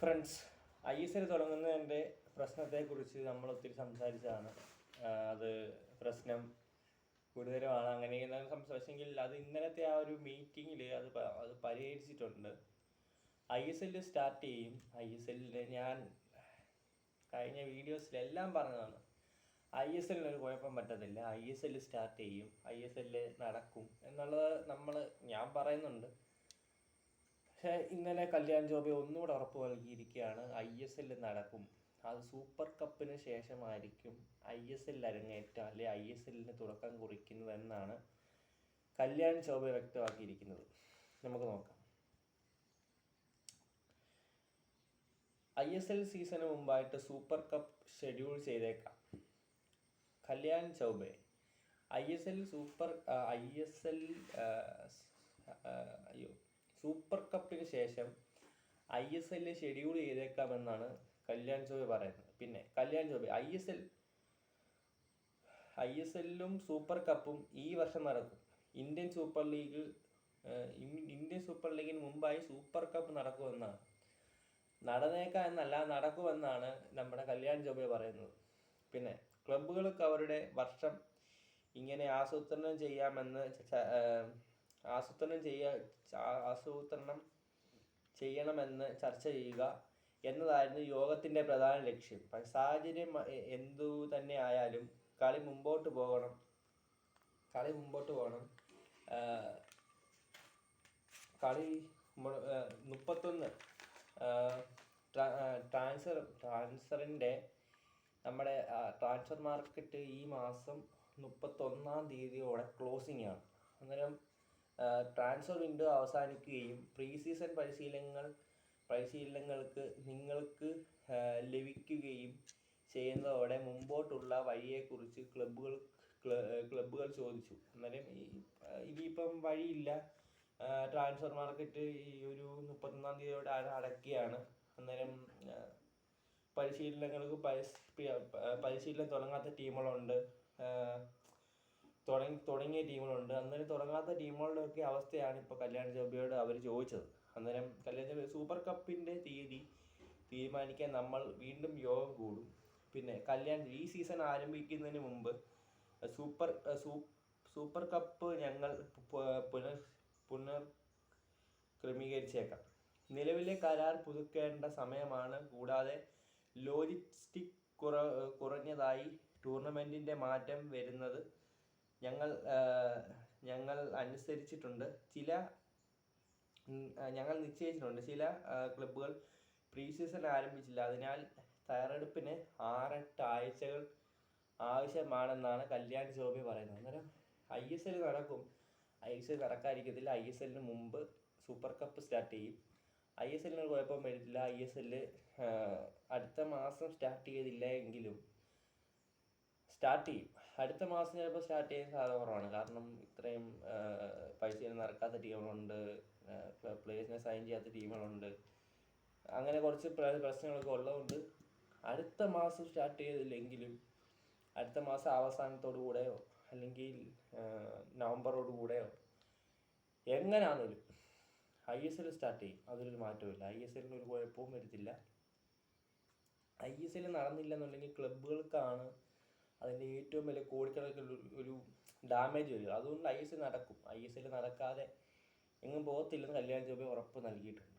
Friends I S L തുടങ്ങുന്നതിന്റെ പ്രശ്നത്തെക്കുറിച്ച് നമ്മൾ ഒത്തിരി സംസാരിച്ചതാണ് അത് പ്രശ്നം ഗുരുതരമാണ് അങ്ങനെ സംസാരിച്ചെങ്കിൽ അത് ഇന്നലത്തെ ആ ഒരു മീറ്റിങ്ങിൽ അത് അത് പരിഹരിച്ചിട്ടുണ്ട്. ഐ എസ് എല്ലിൽ സ്റ്റാർട്ട് ചെയ്യും. ഐ എസ് എല്ലിൽ ഞാൻ കഴിഞ്ഞ വീഡിയോസിലെല്ലാം പറഞ്ഞതാണ്. ഐ എസ് എല്ലിന് ഒരു കുഴപ്പം പറ്റത്തില്ല. ഐ എസ് എല്ലിൽ സ്റ്റാർട്ട് ചെയ്യും. ഐ എസ് എല്ലിൽ നടക്കും. എന്നുള്ളത് നമ്മൾ ഞാൻ പറയുന്നുണ്ട്. ഇന്നലെ കല്യാൺ ജോബി ഒന്നുകൂടെ ഉറപ്പ് നൽകിയിരിക്കുകയാണ്. ഐ എസ് എല്ലിൽ നടക്കും. അത് സൂപ്പർ കപ്പിന് ശേഷമായിരിക്കും ഐ എസ് എൽ അരങ്ങേറ്റം അല്ലെ ഐ എസ് എല്ലിന് തുടക്കം കുറിക്കുന്നതെന്നാണ് കല്യാൺ ജോബ വ്യക്തമാക്കിയിരിക്കുന്നത്. നമുക്ക് നോക്കാം. ഐ എസ് എൽ സീസണ് മുമ്പായിട്ട് സൂപ്പർ കപ്പ് ഷെഡ്യൂൾ ചെയ്തേക്കാം. Kalyan Chaubey I S L super I S L അയ്യോ സൂപ്പർ കപ്പിന് ശേഷം ഐ എസ് എല്ലിൽ ഷെഡ്യൂൾ ചെയ്തേക്കാമെന്നാണ് കല്യാൺ ചൗബെ പറയുന്നത്. പിന്നെ Kalyan Chaubey I S L I S എല്ലും സൂപ്പർ കപ്പും ഈ വർഷം നടക്കും. Indian super league Indian super ലീഗിന് മുമ്പായി സൂപ്പർ കപ്പ് നടക്കുമെന്നാണ്. നടന്നേക്കാം എന്നല്ല നടക്കുമെന്നാണ് നമ്മുടെ കല്യാൺ ജോബെ പറയുന്നത്. പിന്നെ ക്ലബ്ബുകൾക്ക് അവരുടെ വർഷം ഇങ്ങനെ ആസൂത്രണം ചെയ്യാമെന്ന് ആസൂത്രണം ചെയ്യാ ആ- ആസൂത്രണം ചെയ്യണമെന്ന് ചർച്ച ചെയ്യുക എന്നതായിരുന്നു യോഗത്തിന്റെ പ്രധാന ലക്ഷ്യം. സാഹചര്യം എന്തു തന്നെ ആയാലും കളി മുമ്പോട്ട് പോകണം. കളി മുമ്പോട്ട് പോകണം. കളി മുപ്പത്തൊന്ന് ട്രാൻസ്ഫർ ട്രാൻസ്ഫറിന്റെ നമ്മുടെ ട്രാൻസ്ഫർ മാർക്കറ്റ് ഈ മാസം മുപ്പത്തൊന്നാം തീയതിയോടെ ക്ലോസിംഗ് ആണ് അന്നേരം ട്രാൻസ്ഫർ വിൻഡോ അവസാനിക്കുകയും പ്രീ സീസൺ പരിശീലനങ്ങൾ പരിശീലനങ്ങൾക്ക് നിങ്ങൾക്ക് ലഭിക്കുകയും ചെയ്യുന്നതോടെ മുമ്പോട്ടുള്ള വഴിയെക്കുറിച്ച് ക്ലബ്ബുകൾ ക്ലബ്ബുകൾ ചോദിച്ചു. അന്നേരം ഈ ഇനിയിപ്പം വഴിയില്ല. ട്രാൻസ്ഫർ മാർക്കറ്റ് ഈ ഒരു മുപ്പത്തൊന്നാം തീയതിയോടെ അട- അടയ്ക്കുകയാണ് അന്നേരം പരിശീലനങ്ങൾക്ക് പരിശീലനം തുടങ്ങാത്ത ടീമുകളുണ്ട് തുടങ്ങി തുടങ്ങിയ ടീമുകളുണ്ട്. അന്നേരം തുടങ്ങാത്ത ടീമുകളുടെയൊക്കെ അവസ്ഥയാണ് ഇപ്പോൾ കല്യാൺ ജോബിയോട് അവർ ചോദിച്ചത്. അന്നേരം കല്യാൺ ജോബി സൂപ്പർ കപ്പിന്റെ തീയതി തീരുമാനിക്കാൻ നമ്മൾ വീണ്ടും യോഗം കൂടും. പിന്നെ കല്യാൺ ഈ സീസൺ ആരംഭിക്കുന്നതിന് മുമ്പ് സൂപ്പർ സൂപ്പർ കപ്പ് ഞങ്ങൾ പുനർ പുനർ ക്രമീകരിച്ചേക്കാം. നിലവിലെ കരാർ പുതുക്കേണ്ട സമയമാണ്. കൂടാതെ ലോജിസ്റ്റിക് കുറ കുറഞ്ഞതായി ടൂർണമെന്റിന്റെ മാറ്റം വരുന്നത് ഞങ്ങൾ ഞങ്ങൾ അനുസരിച്ചിട്ടുണ്ട്. ചില ഞങ്ങൾ നിശ്ചയിച്ചിട്ടുണ്ട്. ചില ക്ലബ്ബുകൾ പ്രീ സീസൺ ആരംഭിച്ചില്ല. അതിനാൽ തയ്യാറെടുപ്പിന് ആറെട്ട് ആഴ്ചകൾ ആവശ്യമാണെന്നാണ് കല്യാൺ ജോബി പറയുന്നത്. അന്നേരം ഐ എസ് എൽ നടക്കും. ഐ എസ് എൽ നടക്കാതിരിക്കത്തില്ല. ഐ എസ് എല്ലിന് മുമ്പ് സൂപ്പർ കപ്പ് സ്റ്റാർട്ട് ചെയ്യും. ഐ എസ് എല്ലിന് കുഴപ്പം വരില്ല. ഐ എസ് അടുത്ത മാസം സ്റ്റാർട്ട് ചെയ്തില്ല എങ്കിലും സ്റ്റാർട്ട് ചെയ്യും. അടുത്ത മാസം ചിലപ്പോൾ സ്റ്റാർട്ട് ചെയ്യാൻ സാധ്യത കുറവാണ്. കാരണം ഇത്രയും പൈസ നടക്കാത്ത ടീമുകളുണ്ട്. പ്ലേയേഴ്സിനെ സൈൻ ചെയ്യാത്ത ടീമുകളുണ്ട്. അങ്ങനെ കുറച്ച് പ്രശ്നങ്ങളൊക്കെ ഉള്ളതുകൊണ്ട് അടുത്ത മാസം സ്റ്റാർട്ട് ചെയ്തില്ലെങ്കിലും അടുത്ത മാസം അവസാനത്തോടു കൂടെയോ അല്ലെങ്കിൽ നവംബറോട് കൂടെയോ എങ്ങനെയാണെങ്കിലും ഐ എസ് എൽ സ്റ്റാർട്ട് ചെയ്യും. അതൊരു മാറ്റമില്ല ഐ എസ് എല്ലിന് ഒരു കുഴപ്പവും വരുത്തില്ല. ഐ എസ് എൽ നടന്നില്ല എന്നുണ്ടെങ്കിൽ ക്ലബ്ബുകൾക്കാണ് അതിന്റെ ഏറ്റവും വലിയ കോടിക്കണക്കിന് ഒരു- ഡാമേജ് വരും. അതുകൊണ്ട് ഐ എസ് നടക്കും. ഐ എസ് എൽ നടക്കാതെ എങ്ങും പോകത്തില്ലെന്ന് കല്യാൺ ജോബി ഉറപ്പ് നൽകിയിട്ടുണ്ട്.